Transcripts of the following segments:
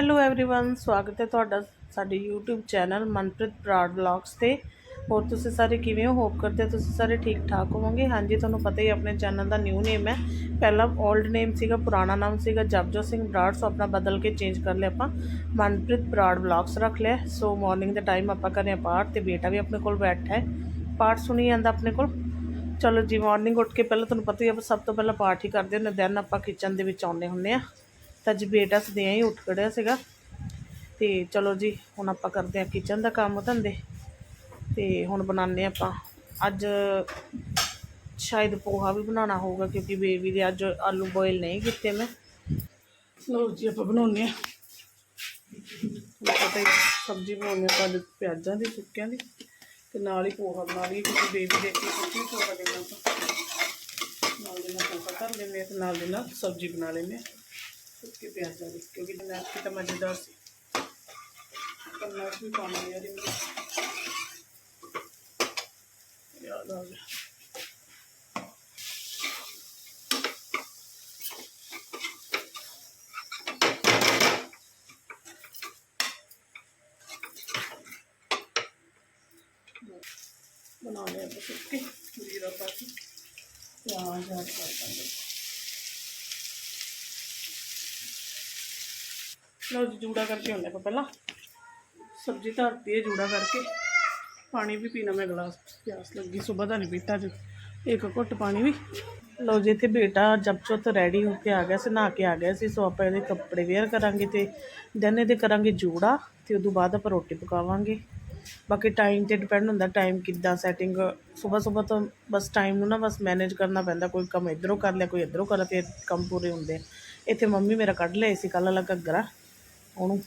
Hello everyone ਸਵਾਗਤ ਹੈ ਤੁਹਾਡਾ ਸਾਡੇ YouTube channel Manpreet Brar vlogs ਤੇ। ਹੋਰ ਤੁਸੀਂ ਸਾਰੇ ਕਿਵੇਂ ਹੋ? ਹੋਪ ਕਰਦੇ ਹੋ ਤੁਸੀਂ ਸਾਰੇ ਠੀਕ ਠਾਕ ਹੋਵੋਗੇ। ਹਾਂਜੀ, ਤੁਹਾਨੂੰ ਪਤਾ ਹੀ ਆਪਣੇ ਚੈਨਲ ਦਾ ਨਿਊ ਨੇਮ ਹੈ। ਪਹਿਲਾਂ 올ਡ ਨੇਮ ਸੀਗਾ, ਪੁਰਾਣਾ ਨਾਮ ਸੀਗਾ, ਜਪਜੋਤ ਸਿੰਘ ਬਰਾੜ ਸੋ ਆਪਣਾ ਬਦਲ ਕੇ ਚੇਂਜ ਕਰ ਲਿਆ ਆਪਾਂ। ਮਨਪ੍ਰੀਤ ਬਰਾੜ ਵਲੌਗਸ ਰੱਖ ਲਿਆ। ਸੋ ਮਾਰਨਿੰਗ ਦੇ ਟਾਈਮ ਆਪਾਂ ਕਰਿਆ ਪਾਠ ਤੇ ਬੇਟਾ ਵੀ ਆਪਣੇ ਕੋਲ ਬੈਠਾ ਹੈ। ਪਾਠ ਸੁਣੀ ਜਾਂਦਾ ਆਪਣੇ ਕੋਲ। ਚਲੋ ਜੀ ਮਾਰਨਿੰਗ ਉੱਠ ਕੇ ਪਹਿਲਾਂ ਤੁਹਾਨੂੰ ਪਤਾ ਹੀ ਆ ਸਭ ਤੋਂ ਪਹਿਲਾਂ ਪਾਠ ਹੀ ਕਰਦੇ ਹੁੰਦੇ ਦੈਨ ਆਪਾਂ ਕਿਚਨ ਦੇ ਵਿੱਚ ਆਉਂਦੇ ਹੁੰਦੇ ਆ ਤਾਂ ਅੱਜ ਬੇਟਾ ਸਦਿਆਂ ਹੀ ਉੱਠ ਖੜਿਆ ਸੀਗਾ। ਤੇ ਚਲੋ ਜੀ, ਹੁਣ ਆਪਾਂ ਕਰਦੇ ਆ ਕਿਚਨ ਦਾ ਕੰਮ ਧੰਦੇ। ਤੇ ਹੁਣ ਬਣਾਉਂਦੇ ਹਾਂ ਆਪਾਂ। ਅੱਜ ਸ਼ਾਇਦ ਪੋਹਾ ਵੀ ਬਣਾਉਣਾ ਹੋਊਗਾ, ਕਿਉਂਕਿ ਬੇਬੀ ਦੇ ਅੱਜ ਆਲੂ ਬੋਇਲ ਨਹੀਂ ਕੀਤੇ ਮੈਂ। ਲਓ ਜੀ, ਆਪਾਂ ਬਣਾਉਂਦੇ ਆ ਪਤਾ ਹੀ ਸਬਜ਼ੀ ਬਣਾਉਂਦੇ ਆਪਾਂ ਅੱਜ ਪਿਆਜ਼ਾਂ ਦੀ ਸੁੱਕਿਆਂ ਦੀ। ਤੇ ਨਾਲ ਹੀ ਪੋਹਾ ਬਣਾ ਲਈ ਕਿਉਂਕਿ ਬੇਬੀ ਦੇ ਕੇ ਸੁੱਕੀ ਪੋਹਾ ਦੇਣਾ ਤਾਂ ਨਾਲ ਦੇ ਨਾਲ ਪੋਹਾ ਕਰ ਲੈਂਦੇ ਹਾਂ ਤੇ ਨਾਲ ਦੇ ਨਾਲ ਸਬਜ਼ੀ ਬਣਾ ਲੈਂਦੇ ਹਾਂ। ਸੁੱਕੇ ਪਿਆਜ਼ਾਂ ਦੀ ਕਿਉਂਕਿ ਮੈਂ ਕਿ ਤਾਂ ਮਜ਼ੇਦਾਰ ਸੀ ਕਰਨਾ ਵੀ ਕੰਮ ਹੈ ਯਾਰ ਇਹ ਯਾਦ ਆ ਗਿਆ। ਬਣਾ ਲਿਆ ਤਾਂ ਸੁੱਕੇ, ਜੀਰਾ ਪਾ ਕੇ। ਪਿਆਜ਼ ਐਡ ਕਰ ਦਾਂਗੇ ਲਓ ਜੀ, ਜੂੜਾ ਕਰਕੇ ਹੁੰਦੇ ਆਪਾਂ ਪਹਿਲਾਂ। ਸਬਜ਼ੀ ਧਰਤੀ ਹੈ ਜੂੜਾ ਕਰਕੇ। ਪਾਣੀ ਵੀ ਪੀਣਾ ਮੈਂ ਗਲਾਸ ਪਿਆਸ ਲੱਗੀ ਸਵੇਰ ਦਾ ਨਹੀਂ ਪੀਤਾ ਅੱਜ ਇੱਕ ਘੁੱਟ ਪਾਣੀ ਵੀ। ਲਓ ਜੀ, ਇੱਥੇ ਬੇਟਾ ਜਪਚੋਤ ਰੈਡੀ ਹੋ ਕੇ ਆ ਗਿਆ ਸੀ, ਨਹਾ ਕੇ ਆ ਗਿਆ ਸੀ, ਸੋ ਆਪਾਂ ਇਹਦੇ ਕੱਪੜੇ ਵੇਅਰ ਕਰਾਂਗੇ ਤੇ ਦੈਨ ਇਹਦੇ ਕਰਾਂਗੇ ਜੂੜਾ ਤੇ ਉਦੋਂ ਬਾਅਦ ਆਪਾਂ ਰੋਟੀ ਪਕਾਵਾਂਗੇ। ਬਾਕੀ ਟਾਈਮ ਤੇ ਡਿਪੈਂਡ ਹੁੰਦਾ ਟਾਈਮ ਕਿੱਦਾਂ ਸੈਟਿੰਗ ਸਵੇਰ ਸਵੇਰ ਤੋਂ ਬਸ ਟਾਈਮ ਨੂੰ ਨਾ ਬਸ ਮੈਨੇਜ ਕਰਨਾ ਪੈਂਦਾ, ਕੋਈ ਕੰਮ ਇੱਧਰੋਂ ਕਰ ਲਿਆ, ਕੋਈ ਇੱਧਰੋਂ ਕਰ ਲਿਆ, ਫਿਰ ਕੰਮ ਪੂਰੇ ਹੁੰਦੇ ਆ। ਇੱਥੇ ਮੰਮੀ ਮੇਰਾ ਕੱਢ ਲਏ ਸੀ, ਕੱਲ੍ਹ ਅਲੱਗ ਘੱਗਰਾ। ਉਹਨੂੰ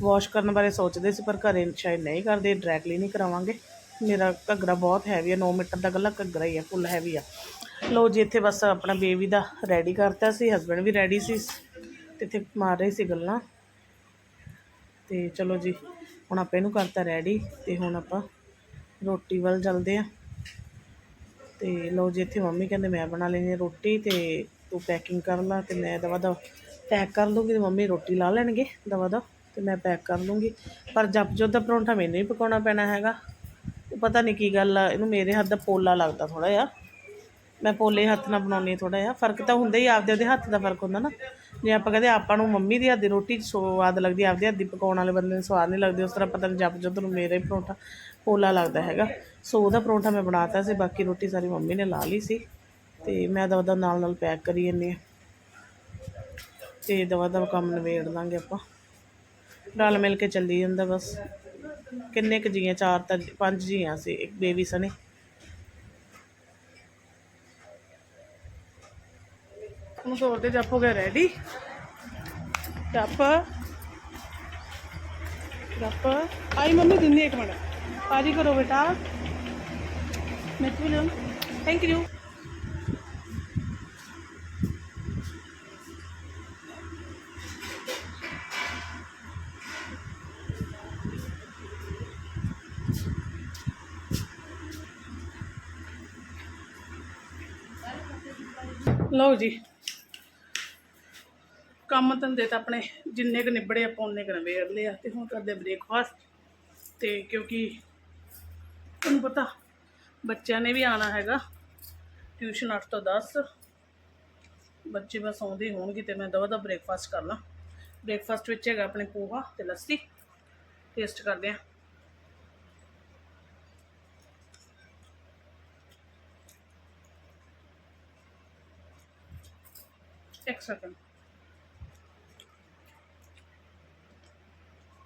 ਵਾਸ਼ ਕਰਨ ਬਾਰੇ ਸੋਚਦੇ ਸੀ, ਪਰ ਘਰੇ ਸ਼ਾਇਦ ਨਹੀਂ ਕਰਦੇ ਡਾਇਰੈਕਟਲੀ ਨਹੀਂ ਕਰਾਵਾਂਗੇ। ਮੇਰਾ ਘੱਗਰਾ ਬਹੁਤ ਹੈਵੀ ਆ 9 ਮੀਟਰ ਦਾ ਗੱਲਾ ਘੱਗਰਾ ਹੀ ਆ ਫੁੱਲ ਹੈਵੀ ਆ। ਲੋ ਜੀ, ਇੱਥੇ ਬਸ ਆਪਣਾ ਬੇਬੀ ਦਾ ਰੈਡੀ ਕਰਤਾ ਸੀ ਹਸਬੰਡ ਵੀ ਰੈਡੀ ਸੀ। ਤੇ ਇੱਥੇ ਮਾਰ ਰਹੇ ਸੀ ਗੱਲਾਂ। ਤੇ ਚਲੋ ਜੀ, ਹੁਣ ਆਪਾਂ ਇਹਨੂੰ ਕਰਤਾ ਰੈਡੀ ਤੇ ਹੁਣ ਆਪਾਂ ਰੋਟੀ ਵੱਲ ਚੱਲਦੇ ਆ। ਤੇ ਲਓ ਜੀ, ਇੱਥੇ ਮੰਮੀ ਕਹਿੰਦੇ, ਮੈਂ ਬਣਾ ਲੈਣੀ ਆ ਰੋਟੀ ਤੇ ਤੂੰ ਪੈਕਿੰਗ ਕਰ ਲਾ ਤੇ ਮੈਂ ਦਵਾ ਦਾ ਪੈਕ ਕਰ ਲੂੰਗੀ ਤੇ ਮੰਮੀ ਰੋਟੀ ਲਾ ਲੈਣਗੇ ਦਵਾ ਦਾ ਤੇ ਮੈਂ ਪੈਕ ਕਰ ਲੂੰਗੀ ਪਰ ਜਪਜੋਤ ਦਾ ਪਰੌਂਠਾ ਮੈਨੂੰ ਹੀ ਪਕਾਉਣਾ ਪੈਣਾ ਹੈਗਾ। ਉਹ ਪਤਾ ਨਹੀਂ ਕੀ ਗੱਲ ਆ, ਇਹਨੂੰ ਮੇਰੇ ਹੱਥ ਦਾ ਪੋਲਾ ਲੱਗਦਾ ਥੋੜਾ ਜਿਹਾ। ਮੈਂ ਪੋਲੇ ਹੱਥ ਨਾਲ ਬਣਾਉਣੀ ਥੋੜਾ ਜਿਹਾ। ਫ਼ਰਕ ਤਾਂ ਹੁੰਦਾ ਹੀ ਆਪਦੇ ਉਹਦੇ ਹੱਥ ਦਾ ਫ਼ਰਕ ਹੁੰਦਾ ਨਾ। ਜੇ ਆਪਾਂ ਕਹਿੰਦੇ ਆਪਾਂ ਨੂੰ ਮੰਮੀ ਦੀ ਹੱਥ ਦੀ ਰੋਟੀ ਸਵਾਦ ਲੱਗਦੀ, ਆਪਦੇ ਹੱਥ ਦੀ ਪਕਾਉਣ ਵਾਲੇ ਬੰਦੇ ਨੂੰ ਸਵਾਦ ਨਹੀਂ ਲੱਗਦੀ, ਉਸ ਤਰ੍ਹਾਂ ਪਤਾ ਨਹੀਂ ਜਪ ਜਪਜੋਤ ਨੂੰ ਮੇਰੇ ਪਰੌਂਠਾ ਪੋਲਾ ਲੱਗਦਾ ਹੈਗਾ। ਸੋ ਉਹਦਾ ਪਰੌਂਠਾ ਮੈਂ ਬਣਾਤਾ ਸੀ, ਬਾਕੀ ਰੋਟੀ ਸਾਰੀ ਮੰਮੀ ਨੇ ਲਾ ਲਈ ਸੀ। ਤੇ ਮੈਂ ਦਵਾ ਦਾ ਨਾਲ ਨਾਲ ਪੈਕ ਕਰੀ ਜੰਨੀ ਤੇ ਦਵਾ ਦਾ ਕੰਮ ਨਵੇੜ ਲਾਂਗੇ ਆਪਾਂ। ਰਲ ਮਿਲ ਕੇ ਚੱਲੀ ਜਾਂਦਾ ਬਸ। ਕਿੰਨੇ ਕੁ ਜੀਆਂ, ਚਾਰ ਤਾਂ ਪੰਜ ਜੀਆਂ ਸੀ, ਇੱਕ ਬੇਬੀ ਸਣੇ ਹੁਣ ਤੋਰ ਤੇ ਜੱਪ ਹੋ ਗਿਆ ਰੈਡੀ ਜੱਪ। ਜੱਪ। ਆਈ ਮੰਮੀ, ਦਿੰਦੀ ਇੱਕ ਮਿੰਟ। ਪਾਜੀ ਕਰੋ ਬੇਟਾ। ਮੈਂ ਤੂੰ ਥੈਂਕ ਯੂ ਲਓ ਜੀ। ਕੰਮ ਧੰਦੇ ਤਾਂ ਆਪਣੇ ਜਿੰਨੇ ਕੁ ਨਿਬੜੇ ਆਪਾਂ ਉਹਨੇ ਕੁ ਨਵੇੜ ਲਿਆ ਤੇ ਹੁਣ ਕਰਦੇ ਬ੍ਰੇਕਫਾਸਟ ਤੇ ਕਿਉਂਕਿ ਤੁਹਾਨੂੰ ਪਤਾ ਬੱਚਿਆਂ ਨੇ ਵੀ ਆਣਾ ਹੈਗਾ ਟਿਊਸ਼ਨ 8 ਤੋਂ 10 ਬੱਚੇ ਬਸ ਆਉਂਦੇ ਹੀ ਹੋਣਗੇ ਤੇ ਮੈਂ ਦਵਾ ਦਾ ਬ੍ਰੇਕਫਾਸਟ ਕਰ ਲਾਂ। ਬ੍ਰੇਕਫਾਸਟ ਵਿੱਚ ਹੈਗਾ ਆਪਣੇ ਪੋਹਾ ਤੇ ਲੱਸੀ। ਟੇਸਟ ਕਰਦੇ ਆ ਇੱਕ ਸੈਕਿੰਡ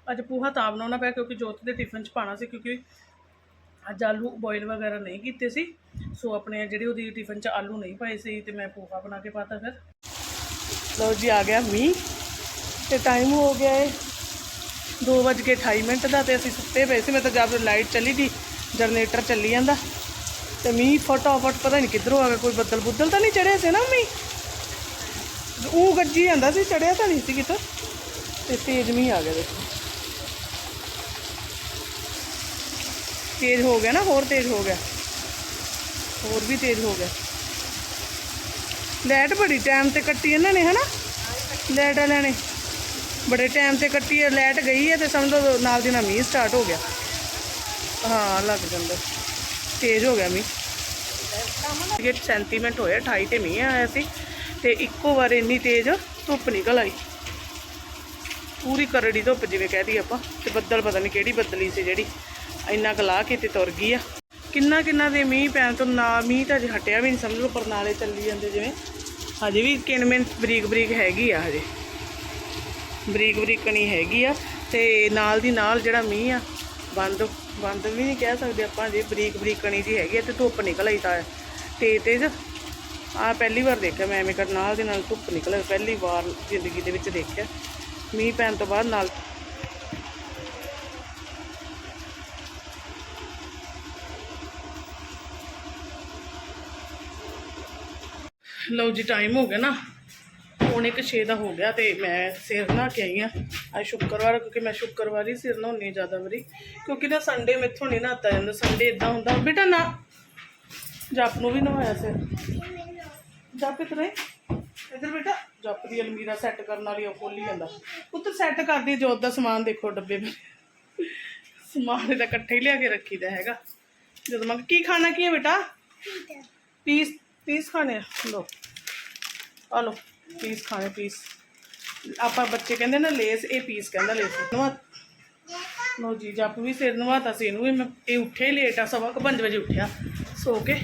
ਅੱਜ ਪੋਹਾ ਤਾਂ ਬਣਾਉਣਾ ਪਿਆ ਕਿਉਂਕਿ ਜੋਤ ਦੇ ਟਿਫਨ 'ਚ ਪਾਣਾ ਸੀ ਕਿਉਂਕਿ ਅੱਜ ਆਲੂ ਬੋਇਲ ਵਗੈਰਾ ਨਹੀਂ ਕੀਤੇ ਸੀ। ਸੋ ਆਪਣੇ ਜਿਹੜੀ ਉਹਦੀ ਟਿਫਨ 'ਚ ਆਲੂ ਨਹੀਂ ਪਾਏ ਸੀ ਤੇ ਮੈਂ ਪੋਹਾ ਬਣਾ ਕੇ ਪਾਤਾ ਫਿਰ। ਲਓ ਜੀ, ਆ ਗਿਆ ਮੀਂਹ ਤੇ ਟਾਈਮ ਹੋ ਗਿਆ ਹੈ 2:28 ਮਿੰਟ ਦਾ ਤੇ ਅਸੀਂ ਸੁੱਤੇ ਪਏ ਸੀ। ਮੈਂ ਤਾਂ ਜਦ ਲਾਈਟ ਚਲੀ ਗਈ, ਜਨਰੇਟਰ ਚੱਲੀ ਜਾਂਦਾ ਤੇ ਮੀਂਹ ਫਟਾਫਟ ਪਤਾ ਨਹੀਂ ਕਿੱਧਰੋਂ ਆ ਗਿਆ, ਕੋਈ ਬੱਦਲ ਬੁੱਦਲ ਤਾਂ ਨਹੀਂ ਚੜਿਆ ਸੀ ਨਾ ਮੀਂਹ? ਉਹ ਗੱਜੀ ਜਾਂਦਾ ਸੀ, ਚੜਿਆ ਤਾਂ ਨਹੀਂ ਸੀ ਕਿਤੇ। ਤੇ ਤੇਜ਼ ਮੀਂਹ ਆ ਗਿਆ ਦੇਖੋ। ਤੇਜ਼ ਹੋ ਗਿਆ ਨਾ, ਹੋਰ ਤੇਜ਼ ਹੋ ਗਿਆ। ਹੋਰ ਵੀ ਤੇਜ਼ ਹੋ ਗਿਆ। ਲਾਈਟ ਬੜੀ ਟਾਈਮ ਤੇ ਕੱਟੀ ਇਹਨਾਂ ਨੇ, ਹਨਾ? ਲੈਟ ਵਾਲਿਆਂ ਨੇ। ਬੜੇ ਟਾਈਮ ਤੇ ਕੱਟੀ ਹੈ, ਲਾਈਟ ਗਈ ਹੈ ਤੇ ਸਮਝੋ ਨਾਲ ਦੀ ਨਾਲ ਮੀਂਹ ਸਟਾਰਟ ਹੋ ਗਿਆ। ਹਾਂ, ਲੱਗ ਜਾਂਦਾ। ਤੇਜ਼ ਹੋ ਗਿਆ ਮੀਂਹ। ਇਹ ਮਿੰਟ ਹੋਇਆ 28 ਤੇ ਮੀਂਹ ਆਇਆ ਸੀ। ਤੇ ਇੱਕੋ ਵਾਰ ਇੰਨੀ ਤੇਜ਼ ਧੁੱਪ ਨਿਕਲ ਆਈ। ਪੂਰੀ ਕਰੜੀ ਧੁੱਪ ਜਿਵੇਂ ਕਹਿ ਕਹਦੀ ਆਪਾਂ, ਤੇ ਬੱਦਲ ਪਤਾ ਨਹੀਂ ਕਿਹੜੀ ਬੱਦਲੀ ਸੀ ਜਿਹੜੀ। ਇੰਨਾ ਕੁ ਲਾ ਕੇ ਤੇ ਤੁਰ ਗਈ ਆ। ਕਿੰਨਾ ਕਿੰਨਾ ਦੇ ਮੀਂਹ ਪੈਣ ਤੋਂ ਨਾ ਮੀਂਹ ਤਾਂ ਅਜੇ ਹਟਿਆ ਵੀ ਨਹੀਂ ਸਮਝ ਲਓ ਪਰਨਾਲੇ ਚੱਲੀ ਜਾਂਦੇ ਜਿਵੇਂ। ਹਜੇ ਵੀ ਕਿਣਵੇਂ ਬਰੀਕ ਬਰੀਕ ਹੈਗੀ ਆ ਹਜੇ। ਬਰੀਕ ਬਰੀਕ ਕਣੀ ਹੈਗੀ ਆ, ਤੇ ਨਾਲ ਦੀ ਨਾਲ ਜਿਹੜਾ ਮੀਂਹ ਆ, ਬੰਦ ਬੰਦ ਵੀ ਨਹੀਂ ਕਹਿ ਸਕਦੇ ਆਪਾਂ ਜੇ ਬਰੀਕ ਬਰੀਕ ਕਣੀ ਜੀ ਹੈਗੀ ਆ ਤੇ ਧੁੱਪ ਨਿਕਲ ਆਈ ਤਾਂ। ਤੇਜ਼ ਤੇਜ਼ ਆ ਪਹਿਲੀ ਵਾਰ ਦੇਖਿਆ ਮੈਂ, ਐਵੇਂ ਕਰ ਨਾਲ ਦੇ ਨਾਲ ਧੁੱਪ ਨਿਕਲ ਪਹਿਲੀ ਵਾਰ ਜ਼ਿੰਦਗੀ ਦੇ ਵਿੱਚ ਦੇਖਿਆ। ਮੀਂਹ ਪੈਣ ਤੋਂ ਬਾਅਦ ਨਾਲ ਲਓ ਜੀ ਟਾਈਮ ਹੋ ਗਿਆ ਨਾ। ਹੁਣ ਇੱਕ 6 ਦਾ ਹੋ ਗਿਆ ਤੇ ਮੈਂ ਸਿਰ ਨਹਾ ਕੇ ਆਈ ਆ ਅੱਜ ਸ਼ੁੱਕਰਵਾਰ ਕਿਉਂਕਿ ਮੈਂ ਸ਼ੁੱਕਰਵਾਰ ਹੀ ਸਿਰ ਨਹਾਉਂਦੀ ਹਾਂ ਜ਼ਿਆਦਾ ਵਾਰੀ। ਕਿਉਂਕਿ ਨਾ ਸੰਡੇ ਮੈਥੋਂ ਨਹੀਂ ਨਹਾਤਾ ਜਾਂਦਾ ਸੰਡੇ ਇਦਾਂ ਹੁੰਦਾ, ਬੇਟਾ ਨਾ। ਜੱਪ ਨੂੰ ਵੀ ਨਹਾਇਆ ਸਿਰ। ਜੱਪ ਇਤਰੇ ਇਧਰ ਬੇਟਾ ਜੱਪ ਦੀ ਅਲਮੀਰਾ ਸੈੱਟ ਕਰਨ ਵਾਲੀ ਉਹ ਖੋਲੀ ਜਾਂਦਾ। ਉੱਤਰ ਸੈੱਟ ਕਰਦੀ ਜੋਤ ਦਾ ਸਮਾਨ ਦੇਖੋ ਡੱਬੇ ਵਿੱਚ ਸਮਾਨ ਇਹਦਾ ਇਕੱਠੇ ਹੀ ਲਿਆ ਕੇ ਰੱਖੀਦਾ ਹੈਗਾ। ਜਦੋਂ ਮੈਂ ਕੀ ਖਾਣਾ ਕੀ ਹੈ ਬੇਟਾ? ਪੀਸ ਪੀਸ ਖਾਣੇ ਆ? ਲੋ ਆ ਲੋ ਪੀਸ ਖਾਣੇ ਪੀਸ। ਆਪਾਂ ਬੱਚੇ ਕਹਿੰਦੇ ਨਾ ਲੇਸ ਇਹ ਪੀਸ ਕਹਿੰਦਾ ਲੇਸ। ਨਵਾ। ਲੋ ਜੀ ਜੱਪ ਵੀ ਸਿਰ ਨਵਾਤਾ ਸੀ ਇਹਨੂੰ ਵੀ ਮੈਂ ਇਹ ਉੱਠੇ ਲੇਟ ਆ ਸਵਾ ਕੁ ਪੰਜ ਵਜੇ ਉੱਠਿਆ। ਸੋ ਕੇ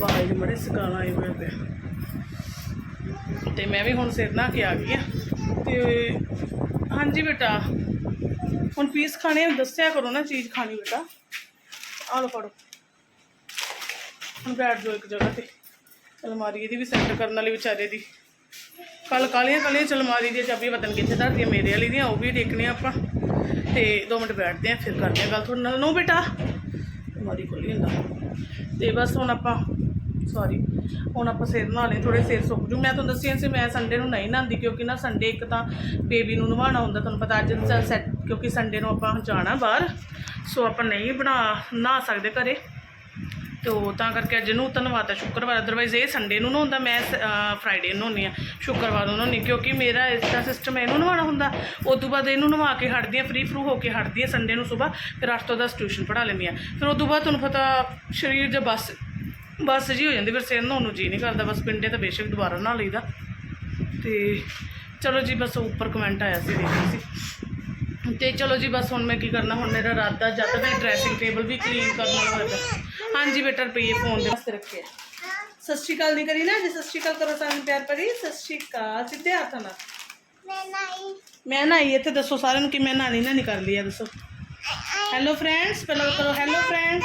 ਬਾਹਰ ਬੜੇ ਸਕਾਲਾਂ ਆਏ ਹੋਏ ਪਿਆ ਤੇ ਮੈਂ ਵੀ ਹੁਣ ਸਿਰ ਨਾ ਕੇ ਆ ਗਈ ਆ। ਤੇ ਹਾਂਜੀ ਬੇਟਾ, ਹੁਣ ਪੀਸ ਖਾਣੇ ਦੱਸਿਆ ਕਰੋ ਨਾ ਚੀਜ਼ ਖਾਣੀ ਬੇਟਾ। ਆ ਲੋ ਫੜੋ। ਹੁਣ ਬੈਠ ਜਾਓ ਇੱਕ ਜਗ੍ਹਾ ਤੇ। ਅਲਮਾਰੀ ਇਹਦੀ ਵੀ ਸੈੱਟ ਕਰਨ ਵਾਲੀ ਵਿਚਾਰੇ ਦੀ। ਕੱਲ ਕਾਲੀਆਂ ਕਾਲੀਆਂ ਚਲਮਾਰੀ ਦੀਆਂ ਚਾਬੀ ਵਤਨ ਕਿੱਥੇ ਧਰਦੀਆਂ ਮੇਰੇ ਵਾਲੀ ਦੀਆਂ, ਉਹ ਵੀ ਦੇਖਣੀਆਂ ਆਪਾਂ। ਤੇ 2 ਮਿੰਟ ਬੈਠਦੇ ਆ, ਫਿਰ ਕਰਦੇ ਆ ਗੱਲ। ਤੁਹਾਡੇ ਨਾਲ ਨੋ ਬੇਟਾ। ਅਲਮਾਰੀ ਖੋਲੀ ਹੁੰਦਾ। ਤੇ ਬਸ ਹੁਣ ਆਪਾਂ ਸੌਰੀ ਹੁਣ ਆਪਾਂ ਸਿਰ ਨਹਾ ਲਏ ਥੋੜੇ ਸਿਰ ਸੁੱਕ ਜੂ ਮੈਂ ਤੁਹਾਨੂੰ ਦੱਸਿਆ ਸੀ, ਮੈਂ ਸੰਡੇ ਨੂੰ ਨਹੀਂ ਨਹਾਉਂਦੀ, ਕਿਉਂਕਿ ਨਾ ਸੰਡੇ ਇੱਕ ਤਾਂ ਬੇਬੀ ਨੂੰ ਨਵਾਉਣਾ ਹੁੰਦਾ, ਤੁਹਾਨੂੰ ਪਤਾ ਅੱਜ ਸੈਟ ਕਿਉਂਕਿ ਸੰਡੇ ਨੂੰ ਆਪਾਂ ਜਾਣਾ ਬਾਹਰ। ਸੋ ਆਪਾਂ ਨਹੀਂ ਬਣਾ, ਨਹਾ ਸਕਦੇ ਘਰੇ। ਤੋ ਤਾਂ ਕਰਕੇ ਅੱਜ ਨੂੰ ਧੰਨਵਾਦ ਹੈ ਸ਼ੁੱਕਰਵਾਰ। ਅਦਰਵਾਈਜ਼ ਇਹ ਸੰਡੇ ਨੂੰ ਨਹਾਉਂਦਾ, ਮੈਂ ਫਰਾਈਡੇ ਨੂੰ ਨਹਾਉਂਦੀ ਆ, ਸ਼ੁੱਕਰਵਾਰ ਨੂੰ ਨਹਾਉਂਦੀ, ਕਿਉਂਕਿ ਮੇਰਾ ਇਸ ਦਾ ਸਿਸਟਮ ਇਹਨੂੰ ਨਵਾਉਣਾ ਹੁੰਦਾ। ਉਸ ਤੋਂ ਬਾਅਦ ਇਹਨੂੰ ਨਵਾ ਕੇ ਹਟਦੀ ਆ ਫ੍ਰੀ ਫਰੂ ਹੋ ਕੇ ਹਟਦੀ ਆ ਸੰਡੇ ਨੂੰ ਸਵੇਰ ਫਿਰ 8 ਤੋਂ 10 ਟਿਊਸ਼ਨ ਪੜ੍ਹਾ ਲੈਂਦੀ ਆ। ਫਿਰ ਉਸ ਤੋਂ ਬਾਅਦ ਤੁਹਾਨੂੰ ਪਤਾ, ਸਰੀਰ ਜੇ ਬਸ ਬਸ ਜੀ ਹੋ ਜਾਂਦੀ ਫਿਰ ਸਿਰ ਨਹਾਉਣ ਨੂੰ ਜੀ ਨਹੀਂ ਕਰਦਾ ਬਸ ਪਿੰਡੇ ਤਾਂ ਬੇਸ਼ੱਕ ਦੁਬਾਰਾ ਨਹਾ ਲਈਦਾ। ਤੇ ਚਲੋ ਜੀ ਬਸ ਉੱਪਰ ਕਮੈਂਟ ਆਇਆ ਸੀ ਦੇਖੀ ਸੀ। ਤੇ ਚਲੋ ਜੀ ਬਸ ਹੁਣ ਮੈਂ ਕੀ ਕਰਨਾ ਹੁਣ ਮੇਰਾ ਰਾਦਾ ਜਦ ਮੈਂ ਡਰੈਸਿੰਗ ਟੇਬਲ ਵੀ ਕਲੀਨ ਕਰਨਾ ਹੋਵੇਗਾ ਹਾਂਜੀ ਬੇਟਾ ਰੁਪਈਏ ਫੋਨ ਦੇ ਵਾਸਤੇ ਰੱਖਿਆ ਸਤਿ ਸ਼੍ਰੀ ਅਕਾਲ ਨਹੀਂ ਕਰੀ ਨਾ ਜੀ ਸਤਿ ਸ਼੍ਰੀ ਅਕਾਲ ਕਰੋ ਸਾਨੂੰ ਪਿਆਰ ਭਰੀ। ਸਤਿ ਸ਼੍ਰੀ ਅਕਾਲ ਸਿੱਧੇ ਹੱਥਾਂ ਨਾਲ। ਮੈਂ ਨਾ ਇੱਥੇ ਦੱਸੋ ਸਾਰਿਆਂ ਨੂੰ ਕਿ ਮੈਂ ਨਾਨੀ ਕਰ ਲਈ ਆ ਦੱਸੋ। ਹੈਲੋ ਫਰੈਂਡਸ ਪਹਿਲਾਂ ਕਰੋ ਹੈਲੋ ਫਰੈਂਡਸ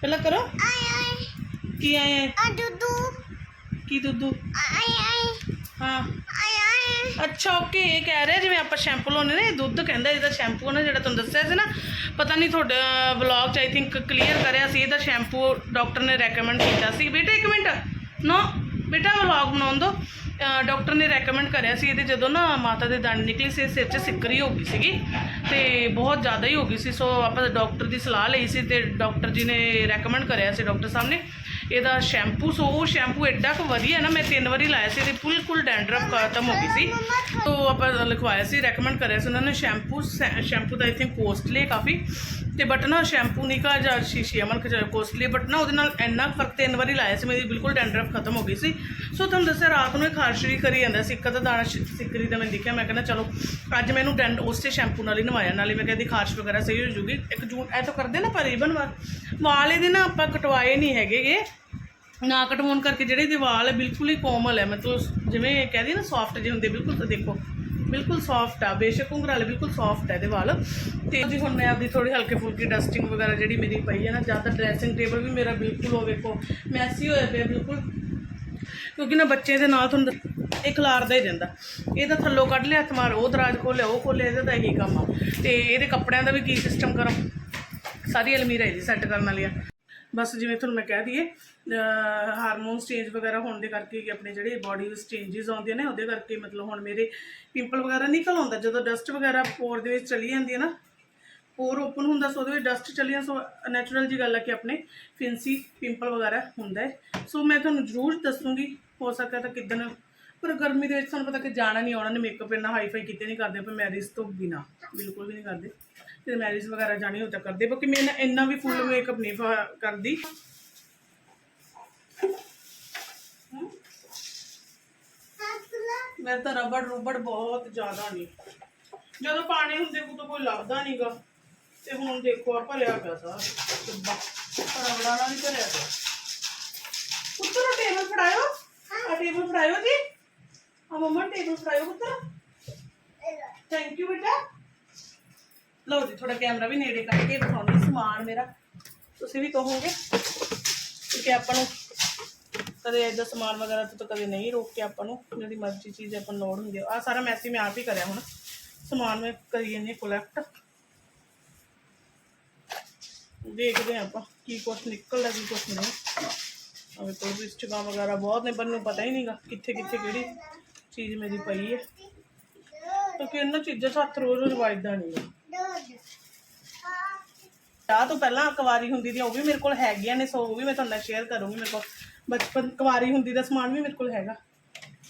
ਪਹਿਲਾਂ ਕਰੋ। ਕੀ ਆਏ ਆ ਦੁੱਦੂ ਕੀ ਦੁੱਧੂ ਆਏ ਆਏ। ਹਾਂ। ਆਏ ਆਏ। ਅੱਛਾ ਓਕੇ ਇਹ ਕਹਿ ਰਿਹਾ ਜਿਵੇਂ ਆਪਾਂ ਸ਼ੈਂਪੂ ਲਾਉਂਦੇ ਨੇ ਦੁੱਧ ਕਹਿੰਦਾ ਇਹਦਾ ਸ਼ੈਂਪੂ ਨਾ ਜਿਹੜਾ ਤੁਹਾਨੂੰ ਦੱਸਿਆ ਸੀ ਨਾ ਪਤਾ ਨਹੀਂ ਤੁਹਾਡਾ ਵਲੌਗ ਚ ਆਈ ਥਿੰਕ ਕਲੀਅਰ ਕਰਿਆ ਸੀ ਇਹਦਾ ਸ਼ੈਂਪੂ ਡਾਕਟਰ ਨੇ ਰეკਮੈਂਡ ਕੀਤਾ ਸੀ। ਬੇਟਾ ਇੱਕ ਮਿੰਟ। ਨੋ ਬੇਟਾ ਵਲੌਗ ਬਣਾਉਣ ਦੋ। ਡਾਕਟਰ ਨੇ ਰეკਮੈਂਡ ਕਰਿਆ ਸੀ ਇਹਦੇ ਜਦੋਂ ਨਾ ਮਾਤਾ ਦੇ ਦੰਦ ਨਿਕਲੇ ਸੀ ਸਿਰ 'ਚ ਸਿੱਕਰੀ ਹੋ ਗਈ ਸੀਗੀ ਤੇ ਬਹੁਤ ਜ਼ਿਆਦਾ ਹੀ ਹੋ ਗਈ ਸੀ। ਸੋ ਆਪਾਂ ਡਾਕਟਰ ਦੀ ਸਲਾਹ ਲਈ ਸੀ ਤੇ ਡਾਕਟਰ ਜੀ ਨੇ ਰეკਮੈਂਡ ਕਰਿਆ ਸੀ ਡਾਕਟਰ ਸਾਹਿਬ ਨੇ। ਇਹਦਾ ਸ਼ੈਂਪੂ ਸੋ ਉਹ ਸ਼ੈਂਪੂ ਐਡਾ ਕੁ ਵਧੀਆ ਨਾ ਮੈਂ ਤਿੰਨ ਵਾਰੀ ਲਾਇਆ ਸੀ ਤੇ ਬਿਲਕੁਲ ਡੈਂਡਰਫ ਖਤਮ ਹੋ ਗਈ ਸੀ। ਸੋ ਆਪਾਂ ਲਿਖਵਾਇਆ ਸੀ ਰეკਮੈਂਡ ਕਰਿਆ ਸੀ ਉਹਨਾਂ ਨੇ ਸ਼ੈਂਪੂ ਸ਼ੈਂਪੂ ਦਾ ਆਈ ਥਿੰਕ ਕੋਸਟਲੀ ਕਾਫੀ। ਤੇ ਬਟ ਨਾ ਸ਼ੈਂਪੂ ਨਿਕਾ ਜਾਂ, ਸ਼ੀਸ਼ੀ ਅਮਨ ਕਿ ਕੋਸਟਲੀ ਬਟ ਨਾ ਉਹਦੇ ਨਾਲ ਇੰਨਾ ਫ਼ਰਕ ਤਿੰਨ ਵਾਰੀ ਲਾਇਆ ਸੀ, ਮੇਰੀ ਬਿਲਕੁਲ ਡੈਂਡਰਫ ਖਤਮ ਹੋ ਗਈ ਸੀ। ਸੋ ਤੁਹਾਨੂੰ ਦੱਸਿਆ, ਰਾਤ ਨੂੰ ਇਹ ਖਾਰਸ਼ ਵੀ ਕਰੀ ਜਾਂਦਾ ਸੀ, ਇੱਕ ਤਾਂ ਦਾਣਾ ਸ਼ਿ- ਸਿੱਕਰੀ ਦਾ ਮੈਂ ਦੇਖਿਆ ਮੈਂ ਕਹਿੰਦਾ ਚਲੋ, ਅੱਜ ਮੈਨੂੰ ਡੈਂਡ, ਉਸੇ ਸ਼ੈਂਪੂ ਨਾਲ ਹੀ ਨਵਾਇਆ, ਨਾਲੇ ਮੈਂ ਕਹਿੰਦੀ ਖਾਰਸ਼ ਵਗੈਰਾ ਸਹੀ ਹੋ ਜੂਗੀ। ਇੱਕ ਜੂਨ ਐ ਤਾਂ ਕਰਦੇ ਨਾ ਪਰ ਰੀਬਨ ਵਾਲ ਵਾਲ ਇਹਦੇ ਨਾ ਆਪਾਂ ਕਟਵਾਏ ਨਹੀਂ ਹੈਗੇਗੇ ਨਾ ਕਟਵਾਉਣ ਕਰਕੇ ਜਿਹੜੇ ਇਹਦੇ ਵਾਲ ਹੈ ਬਿਲਕੁਲ ਹੀ ਕੋਮਲ ਹੈ ਮਤਲਬ ਜਿਵੇਂ ਕਹਦੇ ਨਾ ਸੌਫਟ ਜਿਹੇ ਹੁੰਦੇ, ਬਿਲਕੁਲ ਤਾਂ ਦੇਖੋ ਬਿਲਕੁਲ ਸੌਫਟ ਆ, ਬੇਸ਼ੱਕ ਉਂਗਰਾਲੇ ਬਿਲਕੁਲ ਸੌਫਟ ਆ ਇਹਦੇ ਵਾਲ। ਤੇ ਜੀ ਹੁਣ ਮੈਂ ਆਪਦੀ ਥੋੜੀ ਹਲਕੇ ਫੁਲਕੀ ਡਸਟਿੰਗ ਵਗੈਰਾ ਜਿਹੜੀ ਮੇਰੀ ਪਈ ਹੈ ਨਾ, ਜਾਂ ਤਾਂ ਡਰੈਸਿੰਗ ਟੇਬਲ ਵੀ ਮੇਰਾ ਬਿਲਕੁਲ ਉਹ ਵੇਖੋ ਮੈਸੀ ਹੋਇਆ ਪਿਆ ਬਿਲਕੁਲ। ਕਿਉਂਕਿ ਨਾ ਬੱਚੇ ਦੇ ਨਾਲ ਤੁਹਾਨੂੰ ਇਹ ਖਲਾਰਦਾ ਹੀ ਰਹਿੰਦਾ ਇਹਦਾ ਥੱਲੋਂ ਕੱਢ ਲਿਆ, ਹੱਥ ਮਾਰ, ਉਹ ਦਰਾਜ ਖੋਲਿਆ, ਉਹ ਖੋਲਿਆ, ਇਹਦਾ ਤਾਂ ਇਹੀ ਕੰਮ ਆ। ਤੇ ਇਹਦੇ ਕੱਪੜਿਆਂ ਦਾ ਵੀ ਕੀ ਸਿਸਟਮ ਕਰਾਂ? ਸਾਰੀ ਅਲਮੀਰਾ ਇਹਦੀ ਸੈੱਟ ਕਰਨ ਵਾਲੀ ਆ। ਬਸ ਜਿਵੇਂ ਤੁਹਾਨੂੰ ਮੈਂ ਕਹਿ ਦਈਏ ਹਾਰਮੋਨਸ ਚੇਂਜ ਵਗੈਰਾ ਹੋਣ ਦੇ ਕਰਕੇ ਕਿ ਆਪਣੇ ਜਿਹੜੇ ਬਾਡੀ ਵਿੱਚ ਚੇਂਜਸ ਆਉਂਦੀਆਂ ਨੇ, ਉਹਦੇ ਕਰਕੇ ਮਤਲਬ ਹੁਣ ਮੇਰੇ ਪਿੰਪਲ ਵਗੈਰਾ ਨਿਕਲ ਆਉਂਦਾ ਜਦੋਂ ਡਸਟ ਵਗੈਰਾ ਪੋਰ ਦੇ ਵਿੱਚ ਚਲੀ ਜਾਂਦੀ ਹੈ ਨਾ ਪੋਰ ਓਪਨ ਹੁੰਦਾ ਸੋ, ਉਹਦੇ ਵਿੱਚ ਡਸਟ ਚਲੀ ਜਾਂ ਸੋ ਨੈਚੁਰਲ ਜੀ ਗੱਲ ਹੈ ਕਿ ਆਪਣੇ ਫਿੰਸੀ ਪਿੰਪਲ ਵਗੈਰਾ ਹੁੰਦਾ ਹੈ। ਸੋ ਮੈਂ ਤੁਹਾਨੂੰ ਜ਼ਰੂਰ ਦੱਸੂਗੀ, ਹੋ ਸਕਦਾ ਤਾਂ ਕਿਦਨ ਪਰ ਗਰਮੀ ਦੇ ਵਿੱਚ ਤੁਹਾਨੂੰ ਪਤਾ ਕਿ ਜਾਣਾ ਨਹੀਂ ਆਉਣਾ, ਨੇ ਮੇਕਅਪ ਇੰਨਾ ਹਾਈ ਫਾਈ ਕਿਤੇ ਨਹੀਂ ਕਰਦੇ ਪਰ ਮੈਰਿਜ ਤੋਂ ਬਿਨਾ, ਬਿਲਕੁਲ ਵੀ ਨਹੀਂ ਕਰਦੇ। ਤੇ ਮੈਰਿਜ ਵਗੈਰਾ ਜਾਣੀ ਹੋ ਤਾਂ ਕਰਦੇ ਬਾਕੀ ਮੈਂ ਇੰਨਾ- ਇੰਨਾ ਵੀ ਫੁੱਲ ਮੇਕਅਪ ਨਹੀਂ ਫ- ਕਰਦੀ। ਮੈਂ ਤਾਂ ਰਬੜ ਰੁਬੜ ਬਹੁਤ ਜ਼ਿਆਦਾ ਨਹੀਂ ਜਦੋਂ ਪਾਣੀ ਹੁੰਦੇ ਉਦੋਂ ਕੋਈ ਲੱਭਦਾ ਨਹੀਂਗਾ ਤੇ ਹੁਣ ਦੇਖੋ ਆ ਭਰਿਆ ਪਿਆ ਸਾਰਾ। ਡੱਬਾ ਰਬੜਾ ਨਾਲ ਹੀ ਭਰਿਆ ਪਿਆ। ਪੁੱਤਰ ਟੇਬਲ ਫੜਾਇਓ। ਆ ਟੇਬਲ ਫੜਾਇਓ ਜੀ। ਆ ਮਮਾ ਟੇਬਲ ਫੜਾਇਓ ਪੁੱਤਰ। ਥੈਂਕ ਯੂ ਬੇਟਾ। ਲਓ ਜੀ ਥੋੜਾ ਕੈਮਰਾ ਵੀ ਨੇੜੇ ਕਰਕੇ ਦਿਖਾਉਂਦੀ ਸਮਾਨ ਮੇਰਾ। ਤੁਸੀਂ ਵੀ ਕਹੋਗੇ ਕਿ ਆਪਾਂ ਨੂੰ ਕਦੇ ਇਹਦਾ ਸਮਾਨ ਵਗੈਰਾ ਤੋਂ ਕਦੇ ਨਹੀਂ ਰੋਕ ਕੇ ਆਪਾਂ ਨੂੰ ਜਿਹੜੀ ਮਰਜ਼ੀ ਚੀਜ਼ ਆਪਾਂ ਨੂੰ ਲੋੜ ਹੁੰਦੀ ਆ। ਆਹ ਸਾਰਾ ਮੈਸੀ ਮੈਂ ਆਪ ਹੀ ਕਰਿਆ ਹੁਣ। ਸਮਾਨ ਮੈਂ ਕਰੀ ਜਾਂਦੀ ਕੋਲੈਕਟ ਦੇਖਦੇ ਹਾਂ ਆਪਾਂ ਕੀ ਕੁਛ ਨਿਕਲਦਾ, ਕੀ ਕੁਛ ਨਹੀਂ। ਅਵੇ ਕੋਈ ਰਿਸ਼ਤੇਦਾਰ ਵਗੈਰਾ ਬਹੁਤ ਨੇ, ਪਰ ਮੈਨੂੰ ਪਤਾ ਹੀ ਨਹੀਂਗਾ ਕਿੱਥੇ ਕਿੱਥੇ ਕਿਹੜੀ ਚੀਜ਼ ਮੇਰੀ ਪਈ ਹੈ। ਕਿਉਂਕਿ ਇਹਨਾਂ ਚੀਜ਼ਾਂ 'ਚ ਹੱਥ ਰੋਜ਼ ਰੋਜ਼ ਵੱਜਦਾ ਨਹੀਂ ਵਿਆਹ ਤੋਂ ਪਹਿਲਾਂ ਕੁਵਾਰੀ ਹੁੰਦੀ ਦੀ ਉਹ ਵੀ ਮੇਰੇ ਕੋਲ ਹੈਗੀਆਂ ਨੇ, ਸੋ ਉਹ ਵੀ ਮੈਂ ਤੁਹਾਨੂੰ ਨਾਲ ਸ਼ੇਅਰ ਕਰੂੰਗੀ ਮੇਰੇ ਕੋਲ। ਬਚਪਨ ਕੁਵਾਰੀ ਹੁੰਦੀ ਦਾ ਸਮਾਨ ਵੀ ਮੇਰੇ ਕੋਲ ਹੈਗਾ।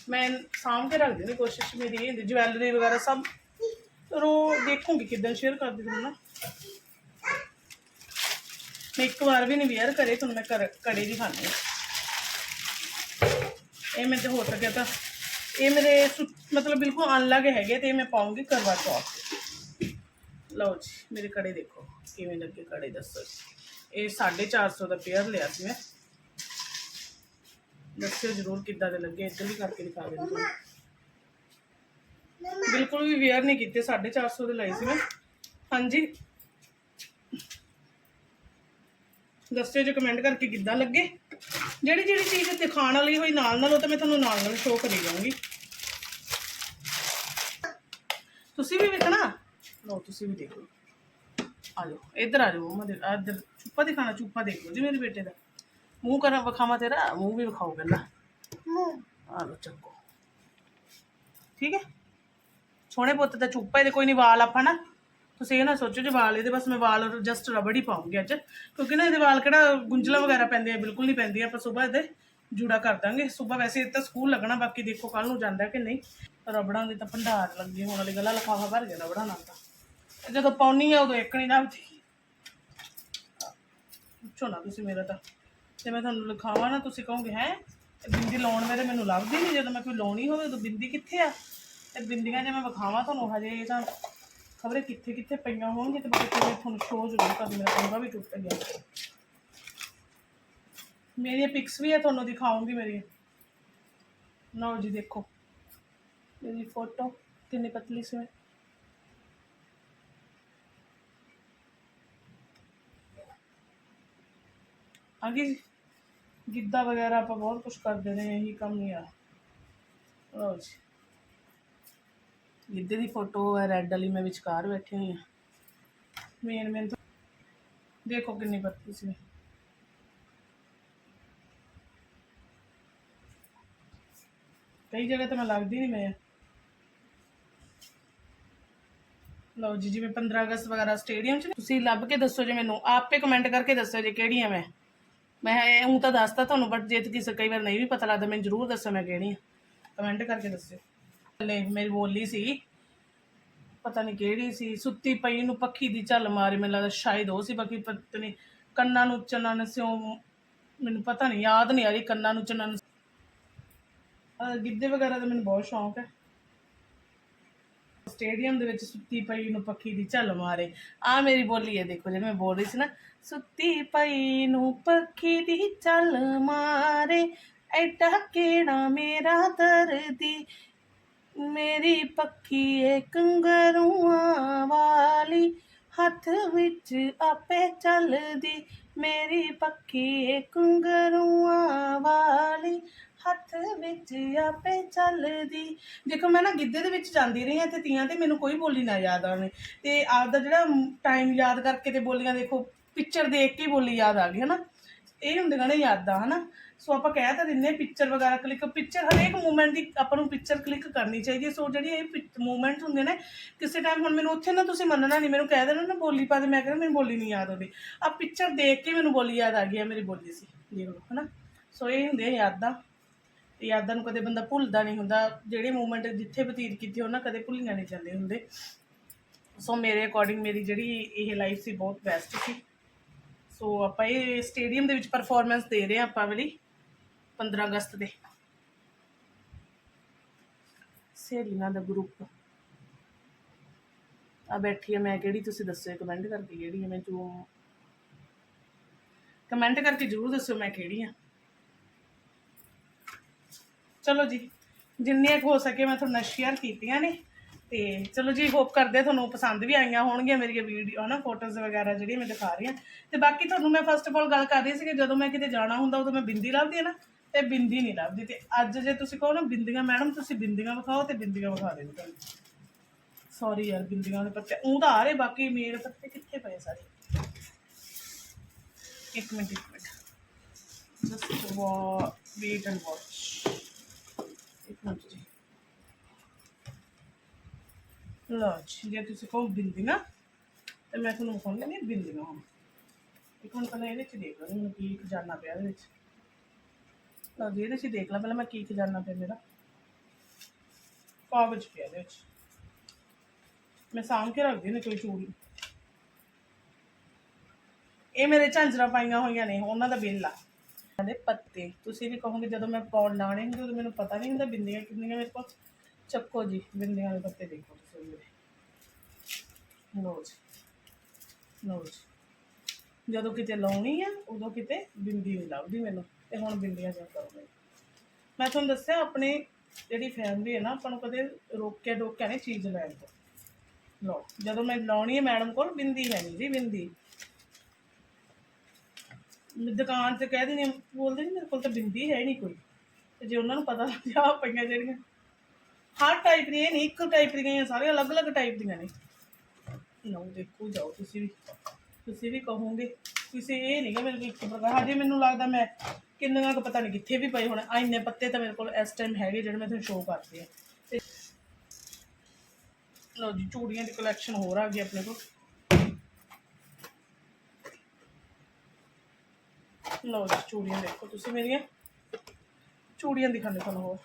ਮੈਂ ਸਾਂਭ ਕੇ ਰੱਖਦੀ ਨਹੀਂ ਕੋਸ਼ਿਸ਼, ਮੇਰੀ ਇਹ ਹੁੰਦੀ ਜਵੈਲਰੀ ਵਗੈਰਾ ਸਭ। ਰੋ ਦੇਖੂੰਗੀ ਕਿਦਾਂ ਸ਼ੇਅਰ ਕਰਦੀ ਤੁਹਾਨੂੰ ਨਾ। ਮੈਂ ਇੱਕ ਵਾਰ ਵੀ ਨਹੀਂ ਵੇਅਰ ਕਰੇ, ਤੁਹਾਨੂੰ ਮੈਂ ਕਰ ਕੜੇ ਦਿਖਾਉਂਦੀ ਹਾਂ। ਇਹ ਮੈਂ ਤੇ ਹੋ ਸਕਿਆ ਤਾਂ, ਇਹ ਮੇਰੇ ਸੁ- ਮਤਲਬ ਬਿਲਕੁਲ ਅਨਲੱਗ ਹੈਗੇ ਤੇ ਇਹ ਮੈਂ ਪਾਉਂਗੀ ਕਰਵਾ ਚੌਥ ਤੇ। ਲਓ ਜੀ, ਮੇਰੇ ਕੜੇ ਦੇਖੋ। ਕਿਵੇਂ ਲੱਗੇ ਕੜੇ ਦੱਸੋ ਜੀ। ਇਹ 450 ਦਾ ਪੇਅਰ ਲਿਆ ਸੀ ਮੈਂ। ਦੱਸਿਓ ਜਰੂਰ ਕਿੱਦਾਂ ਦੇ ਲੱਗੇ, ਇੱਧਰ ਵੀ ਕਰਕੇ ਦਿਖਾ ਦਿੰਦੀ ਬਿਲਕੁਲ ਵੀ ਵੇਅਰ ਨਹੀਂ ਕੀਤੇ 450 ਦੇ ਲਏ ਸੀ ਮੈਂ। ਹਾਂਜੀ। ਦੱਸਿਓ ਜੇ ਕਮੈਂਟ ਕਰਕੇ ਕਿੱਦਾਂ ਲੱਗੇ। ਜਿਹੜੀ ਜਿਹੜੀ ਚੀਜ਼ ਦਿਖਾਉਣ ਵਾਲੀ ਹੋਈ ਨਾਲ ਨਾਲ, ਉਹ ਤਾਂ ਮੈਂ ਤੁਹਾਨੂੰ ਨਾਲ ਨਾਲ ਸ਼ੋਅ ਕਰੀ ਜਾਊਂਗੀ। ਤੁਸੀਂ ਵੀ ਵੇਖਣਾ? ਲਓ, ਤੁਸੀਂ ਵੀ ਦੇਖੋ। ਆ ਜਾਓ ਇੱਧਰ ਆ ਜਾਓ ਮਦੇ ਇੱਧਰ ਚੁੱਪਾ ਦਿਖਾਣਾ ਚੁੱਪਾ ਦੇਖੋ ਜੀ ਮੇਰੇ ਬੇਟੇ ਦਾ। ਮੂੰਹ ਕਰਾਂ ਵਿਖਾਵਾਂ ਤੇਰਾ ਮੂੰਹ ਵੀ ਵਿਖਾਓ ਪਹਿਲਾਂ। ਆ ਲਓ ਚੱਕੋ ਠੀਕ ਹੈ? ਸੋਹਣੇ ਪੁੱਤ ਦਾ ਚੁੱਪਾ ਇਹਦੇ ਕੋਈ ਨਹੀਂ ਵਾਲ ਆਪਾਂ ਨਾ ਤੁਸੀਂ ਇਹ ਨਾ ਸੋਚੋ ਜੇ ਵਾਲ ਇਹਦੇ ਬਸ ਮੈਂ ਵਾਲ ਜਸਟ ਰਬੜ ਹੀ ਪਾਉਂਗੀ ਅੱਜ। ਕਿਉਂਕਿ ਨਾ ਇਹਦੇ ਵਾਲ ਕਿਹੜਾ ਗੁੰਝਲਾਂ ਵਗੈਰਾ ਪੈਂਦੀਆਂ ਬਿਲਕੁਲ ਨਹੀਂ ਪੈਂਦੀਆਂ ਆਪਾਂ ਸਵੇਰ ਇਹਦੇ ਜੂੜਾ ਕਰ ਦਾਂਗੇ। ਸਵੇਰ ਵੈਸੇ ਇਹ ਤਾਂ ਸਕੂਲ ਲੱਗਣਾ ਬਾਕੀ ਦੇਖੋ ਕੱਲ ਨੂੰ ਜਾਂਦਾ ਕਿ ਨਹੀਂ। ਰਬੜਾਂ ਦੇ ਤਾਂ ਭੰਡਾਰ ਲੱਗੇ ਹੋਣ ਵਾਲੀ ਗੱਲਾਂ ਲਿਖਾਵਾ ਭਰ ਗਿਆ ਰਬੜਾਂ ਨਾਲ ਤਾਂ। ਜਦੋਂ ਪਾਉਣੀ ਆ ਉਦੋਂ ਇੱਕ ਨਹੀਂ ਲੱਭਦੀ ਪੁੱਛੋ ਨਾ ਤੁਸੀਂ ਮੇਰਾ ਤਾਂ। ਤੇ ਮੈਂ ਤੁਹਾਨੂੰ ਲਿਖਾਵਾਂ ਨਾ, ਤੁਸੀਂ ਕਹੋਗੇ, ਹੈ ਬਿੰਦੀ ਲਾਉਣ ਵੇਲੇ ਮੈਨੂੰ ਲੱਭਦੀ ਨਹੀਂ ਜਦੋਂ ਮੈਂ ਕੋਈ ਲਾਉਣੀ ਹੋਵੇ ਉਦੋਂ ਬਿੰਦੀ ਕਿੱਥੇ ਆ? ਤੇ ਬਿੰਦੀਆਂ ਜੇ ਮੈਂ ਵਿਖਾਵਾਂ ਤੁਹਾਨੂੰ, ਹਜੇ ਤਾਂ ਖਬਰੇ ਕਿੱਥੇ ਕਿੱਥੇ ਪਈਆਂ ਹੋਣਗੀਆਂ ਤੇ ਬਾਕੀ ਮੈਂ ਤੁਹਾਨੂੰ ਸ਼ੋਅ ਜ਼ਰੂਰ ਕਰ ਮੇਰਾ ਕੰਗਾ ਵੀ ਟੁੱਟ ਗਿਆ। ਮੇਰੀਆਂ ਪਿਕਸ ਵੀ ਆ, ਤੁਹਾਨੂੰ ਦਿਖਾਉਂਗੀ ਮੇਰੀ ਲਓ ਜੀ, ਦੇਖੋ। ਮੇਰੀ ਫੋਟੋ ਕਿੰਨੀ ਪਤਲੀ ਸੀ ਮੈਂ ਗਿੱਧਾ ਵਗੈਰਾ ਆਪਾਂ ਬਹੁਤ ਕੁਝ ਕਰਦੇ ਨੇ ਇਹੀ ਕੰਮ ਹੀ ਆ। ਲਓ ਜੀ। ਗਿੱਧੇ ਦੀ ਫੋਟੋ ਹੈ ਰੈੱਡ ਵਾਲੀ ਮੈਂ ਵਿਚਕਾਰ ਬੈਠੀ ਹੋਈ ਹਾਂ। ਮੇਨ ਮੇਨ ਦੇਖੋ ਕਿੰਨੀ ਪਤਲੀ ਸੀ। ਕਈ ਜਗ੍ਹਾ ਤੇ ਮੈਂ ਲੱਗਦੀ ਨਹੀਂ ਮੈਂ। ਲਓ ਜੀ, ਜਿਵੇਂ 15 ਅਗਸਤ ਵਗੈਰਾ ਸਟੇਡੀਅਮ 'ਚ ਤੁਸੀਂ ਲੱਭ ਕੇ ਦੱਸੋ ਜੇ ਮੈਨੂੰ, ਆਪੇ ਕਮੈਂਟ ਕਰਕੇ ਦੱਸੋ ਜੇ ਕਿਹੜੀ ਆ ਮੈਂ। ਮੈਂ ਉਹ ਤਾਂ ਦੱਸਤਾ ਤੁਹਾਨੂੰ ਬਟ ਜੇ ਕਿਸੇ ਕਈ ਵਾਰ ਨਹੀਂ ਵੀ ਪਤਾ ਲੱਗਦਾ, ਮੈਨੂੰ ਜ਼ਰੂਰ ਦੱਸੋ, ਮੈਂ ਕਿਹੜੀ ਆ। ਕਮੈਂਟ ਕਰਕੇ ਦੱਸਿਓ। ਲੈ ਮੇਰੀ ਬੋਲੀ ਸੀ, ਪਤਾ ਨਹੀਂ ਕਿਹੜੀ ਸੀ, ਸੁੱਤੀ ਪਈ ਨੂੰ ਪੱਖੀ ਦੀ ਝੱਲ ਮਾਰੀ, ਮੈਨੂੰ ਲੱਗਦਾ ਸ਼ਾਇਦ ਉਹ ਸੀ, ਬਾਕੀ ਪਤਾ ਨਹੀਂ, ਕੰਨਾਂ ਨੂੰ ਚੰਨਣ ਸਿਓ ਮੈਨੂੰ ਪਤਾ ਨਹੀਂ, ਯਾਦ ਨਹੀਂ ਆ ਰਹੀ ਕੰਨਾਂ ਨੂੰ ਚੰਨਣ ਅਹ ਗਿੱਧੇ ਵਗੈਰਾ ਦਾ ਮੈਨੂੰ ਬਹੁਤ ਸ਼ੌਂਕ ਹੈ। ਸਟੇਡੀਅਮ ਦੇ ਵਿੱਚ ਸੁੱਤੀ ਪਈ ਨੂੰ ਪੱਖੀ ਦੀ ਝੱਲ ਮਾਰੇ। ਆ ਮੇਰੀ ਬੋਲੀ ਹੈ, ਦੇਖੋ ਜਿਹੜੀ ਮੈਂ ਬੋਲ ਰਹੀ ਸੀ ਨਾ ਸੁੱਤੀ ਪਈ ਨੂੰ ਪੱਖੀ ਦੀ ਝੱਲ ਮਾਰੇ। ਐਡਾ ਕਿਹੜਾ ਮੇਰਾ ਦਰਦੀ? ਮੇਰੀ ਪੱਖੀ ਏ ਕੰਗਰੂਆਂ ਵਾਲੀ। ਹੱਥ ਵਿੱਚ ਆਪੇ ਚੱਲਦੀ। ਮੇਰੀ ਪੱਖੀ ਏ ਕੰਗਰੂਆਂ ਵਾਲੀ। ਹੱਥ ਵਿੱਚ ਆਪੇ ਚੱਲਦੀ। ਦੇਖੋ, ਮੈਂ ਨਾ ਗਿੱਧੇ ਦੇ ਵਿੱਚ ਜਾਂਦੀ ਰਹੀ ਹਾਂ ਤੇ ਤੀਆਂ ਤੇ, ਮੈਨੂੰ ਕੋਈ ਬੋਲੀ ਨਾ ਯਾਦ ਆਉਣੀ। ਤੇ ਆਪਦਾ ਜਿਹੜਾ ਟਾਈਮ ਯਾਦ ਕਰਕੇ ਤੇ ਬੋਲੀਆਂ ਦੇਖੋ ਪਿਕਚਰ ਦੇਖ ਕੇ ਬੋਲੀ ਯਾਦ ਆ ਗਈ, ਹਨਾ? ਇਹ ਹੁੰਦੀਆਂ ਨੇ ਯਾਦਾਂ, ਹਨਾ? ਸੋ ਆਪਾਂ ਕਹਿ ਤਾਂ ਦਿੰਦੇ ਪਿਕਚਰ ਵਗੈਰਾ ਕਲਿੱਕ ਪਿਕਚਰ ਹਰੇਕ ਮੂਵਮੈਂਟ ਦੀ ਆਪਾਂ ਨੂੰ ਪਿਕਚਰ ਕਲਿੱਕ ਕਰਨੀ ਚਾਹੀਦੀ ਹੈ। ਸੋ ਜਿਹੜੀ ਇਹ ਮੂਮੈਂਟ ਹੁੰਦੇ ਨੇ, ਕਿਸੇ ਟਾਈਮ ਹੁਣ ਮੈਨੂੰ ਉੱਥੇ ਨਾ ਤੁਸੀਂ ਮੰਨਣਾ ਨਹੀਂ ਮੈਨੂੰ ਕਹਿ ਦੇਣਾ ਨਾ ਬੋਲੀ ਪਾ ਦੇ, ਮੈਂ ਕਹਿੰਦਾ ਮੈਨੂੰ ਬੋਲੀ ਨਹੀਂ ਯਾਦ ਆਉਂਦੀ। ਆ ਪਿਕਚਰ ਦੇਖ ਕੇ ਮੈਨੂੰ ਬੋਲੀ ਯਾਦ ਆ ਗਈ ਹੈ ਮੇਰੀ ਬੋਲੀ ਸੀ, ਦੇਖ ਲਓ, ਹਨਾ? ਸੋ ਇਹ ਹੁੰਦੀਆਂ ਯਾਦਾਂ। ਯਾਦਾਂ ਨੂੰ ਕਦੇ ਬੰਦਾ ਭੁੱਲਦਾ ਨਹੀਂ ਹੁੰਦਾ, ਜਿਹੜੇ ਮੂਵਮੈਂਟ ਜਿੱਥੇ ਬਤੀਤ ਕੀਤੇ ਉਹਨਾਂ ਕਦੇ ਭੁੱਲੀਆਂ ਨਹੀਂ ਜਾਂਦੇ ਹੁੰਦੇ। ਸੋ ਮੇਰੇ ਅਕੋਰਡਿੰਗ ਮੇਰੀ ਜਿਹੜੀ ਇਹ ਲਾਈਫ ਸੀ, ਬਹੁਤ ਬੈਸਟ ਸੀ। ਸੋ ਆਪਾਂ ਇਹ ਸਟੇਡੀਅਮ ਦੇ ਵਿੱਚ ਪਰਫਾਰਮੈਂਸ ਦੇ ਰਹੇ ਹਾਂ ਆਪਾਂ ਵਾਲੀ 15 ਅਗਸਤ ਦੇ। ਸਹੇਲੀਆਂ ਦਾ ਗਰੁੱਪ ਆ ਬੈਠੀ ਆ, ਮੈਂ ਕਿਹੜੀ ਤੁਸੀਂ ਦੱਸੋ ਕਮੈਂਟ ਕਰਕੇ ਕਿਹੜੀ ਹੈ ਮੈਂ ਜੋ ਕਮੈਂਟ ਕਰਕੇ ਜਰੂਰ ਦੱਸਿਓ ਮੈਂ ਕਿਹੜੀ ਆ। ਚਲੋ ਜੀ, ਜਿੰਨੀਆਂ ਹੋ ਸਕੇ ਮੈਂ ਤੁਹਾਨੂੰ ਸ਼ੇਅਰ ਕੀਤੀਆਂ ਨੇ। ਤੇ ਚਲੋ ਜੀ ਹੋਪ ਕਰਦੇ ਤੁਹਾਨੂੰ ਪਸੰਦ ਵੀ ਆਈਆਂ ਹੋਣਗੀਆਂ ਮੇਰੀਆਂ ਵੀਡੀਓ ਹਨਾ ਫੋਟੋਜ਼ ਵਗੈਰਾ ਜਿਹੜੀਆਂ ਮੈਂ ਦਿਖਾ ਰਹੀ ਹਾਂ। ਤੇ ਬਾਕੀ ਤੁਹਾਨੂੰ ਮੈਂ ਫਸਟ ਆਫ ਆਲ ਗੱਲ ਕਰ ਰਹੀ ਸੀ ਕਿ ਜਦੋਂ ਮੈਂ ਕਿਤੇ ਜਾਣਾ ਹੁੰਦਾ ਉਦੋਂ ਮੈਂ ਬਿੰਦੀ ਲੱਭਦੀ ਆ ਨਾ, ਤੇ ਬਿੰਦੀ ਨਹੀਂ ਲੱਭਦੀ। ਤੇ ਅੱਜ ਜੇ ਤੁਸੀਂ ਕਹੋ ਨਾ ਬਿੰਦੀਆਂ ਮੈਡਮ ਤੁਸੀਂ ਬਿੰਦੀਆਂ ਵਿਖਾਓ ਤੇ ਬਿੰਦੀਆਂ ਵਿਖਾ ਦੇ ਤੁਹਾਨੂੰ। ਸੌਰੀ ਯਾਰ, ਬਿੰਦੀਆਂ ਦੇ ਪੱਤੇ ਉਹ ਤਾਂ ਆ ਰਹੇ, ਬਾਕੀ ਮੇਰੇ ਪੱਤੇ ਕਿੱਥੇ ਪਏ ਸਾਰੇ? ਇੱਕ ਮਿੰਟ ਇੱਕ minute. Just wait and watch ਇੱਕ ਮਿੰਟ ਜੀ। ਲਓ ਜੀ ਜੇ ਤੁਸੀਂ ਕਹੋ ਬਿੰਦੀਆਂ ਤੇ ਮੈਂ ਤੁਹਾਨੂੰ ਵਿਖਾਉਂਦੀ ਨਹੀਂ ਬਿੰਦੀਆਂ ਹੁਣ। ਇੱਕ ਮਿੰਟ ਪਹਿਲਾਂ ਇਹਦੇ ਚ ਦੇਖ ਲਓ ਮੈਨੂੰ ਕੀ ਖਜ਼ਾਨਾ ਪਿਆ ਇਹਦੇ ਵਿੱਚ। ਲਓ ਜੀ ਇਹਦੇ ਚ ਦੇਖ ਲਾ, ਪਹਿਲਾਂ ਮੈਂ ਕੀ ਖਜ਼ਾਨਾ ਪਿਆ ਮੇਰਾ। ਕਾਗਜ਼ ਪਿਆ ਇਹਦੇ ਵਿੱਚ। ਮੈਂ ਸਾਂਭ ਕੇ ਰੱਖਦੀ ਨੇ ਕੋਈ ਚੂੜੀ। ਇਹ ਮੇਰੇ ਝਾਂਜਰਾ ਪਾਈਆਂ ਹੋਈਆਂ ਨੇ, ਉਹਨਾਂ ਦਾ ਬਿੱਲ ਆ। ਦੇ ਪੱਤੇ, ਤੁਸੀਂ ਵੀ ਕਹੋਗੇ ਜਦੋਂ ਮੈਂ ਪਾਉਣ ਲਾਣੇ ਹੁੰਦੇ, ਉਦੋਂ ਮੈਨੂੰ ਪਤਾ ਨਹੀਂ ਹੁੰਦਾ ਬਿੰਦੀਆਂ ਕਿੰਨੀਆਂ ਮੇਰੇ ਕੋਲ। ਚੱਕੋ ਜੀ ਬਿੰਦੀਆਂ ਦੇ ਪੱਤੇ ਦੇਖੋ ਤੁਸੀਂ ਮੇਰੇ ਲਓ ਜੀ ਲਓ ਜੀ। ਜਦੋਂ ਕਿਤੇ ਲਾਉਣੀ ਆ, ਉਦੋਂ ਕਿਤੇ ਬਿੰਦੀ ਨਹੀਂ ਲੱਭਦੀ ਮੈਨੂੰ, ਤੇ ਹੁਣ ਬਿੰਦੀਆਂ ਜਾ ਕਰੂੰਗੀ ਮੈਂ ਤੁਹਾਨੂੰ ਦੱਸਿਆ, ਆਪਣੇ ਜਿਹੜੀ ਫੈਮਿਲੀ ਹੈ ਨਾ, ਆਪਾਂ ਨੂੰ ਕਦੇ ਰੋਕਿਆ ਡੋਕਿਆ ਨਹੀਂ ਚੀਜ਼ ਲੈਣ ਤੋਂ। ਲਓ, ਜਦੋਂ ਮੈਂ ਲਾਉਣੀ ਹੈ ਮੈਡਮ ਕੋਲ, ਬਿੰਦੀ ਹੈ ਨਹੀਂ ਜੀ, ਬਿੰਦੀ। ਦੁਕਾਨ ਤੇ ਕਹਿ ਦਿੰਦੀ ਬੋਲਦੇ ਨਹੀਂ ਮੇਰੇ ਕੋਲ ਤਾਂ ਬਿੰਦੀ ਹੈ ਨਹੀਂ ਕੋਈ। ਤੇ ਜੇ ਉਹਨਾਂ ਨੂੰ ਪਤਾ ਲੱਗ ਜਾ ਪਈਆਂ ਜਿਹੜੀਆਂ। ਹਰ ਟਾਈਪ ਦੀਆਂ ਇਹ ਨਹੀਂ ਇੱਕ ਟਾਈਪ ਦੀਆਂ ਹੀ ਆ, ਸਾਰੇ ਅਲੱਗ-ਅਲੱਗ ਟਾਈਪ ਦੀਆਂ ਨੇ। ਲਓ ਦੇਖੋ ਜਾਓ ਤੁਸੀਂ ਵੀ ਤੁਸੀਂ ਵੀ ਕਹੋਗੇ ਤੁਸੀਂ ਇਹ ਨਹੀਂ ਕਿ ਮੇਰੇ ਕੋਲ ਇੱਕ ਪ੍ਰਕਾਰ ਹਜੇ ਮੈਨੂੰ ਲੱਗਦਾ ਮੈਂ ਕਿੰਨੀਆਂ ਕੁ ਪਤਾ ਨਹੀਂ ਕਿੱਥੇ ਵੀ ਪਏ ਹੋਣੇ ਆ ਇੰਨੇ ਪੱਤੇ ਤਾਂ ਮੇਰੇ ਕੋਲ ਇਸ ਟਾਈਮ ਹੈਗੇ ਜਿਹੜੇ ਮੈਂ ਤੁਹਾਨੂੰ ਸ਼ੋਅ ਕਰਦੀ ਆ ਤੇ ਲਓ ਜੀ ਚੂੜੀਆਂ ਦੀ ਕਲੈਕਸ਼ਨ ਹੋਰ ਆ ਗਈ ਆਪਣੇ ਕੋਲ। ਲਓ ਜੀ ਚੂੜੀਆਂ ਦੇਖੋ ਤੁਸੀਂ ਮੇਰੀਆਂ। ਚੂੜੀਆਂ ਦਿਖਾਣੇ ਤੁਹਾਨੂੰ ਹੋਰ।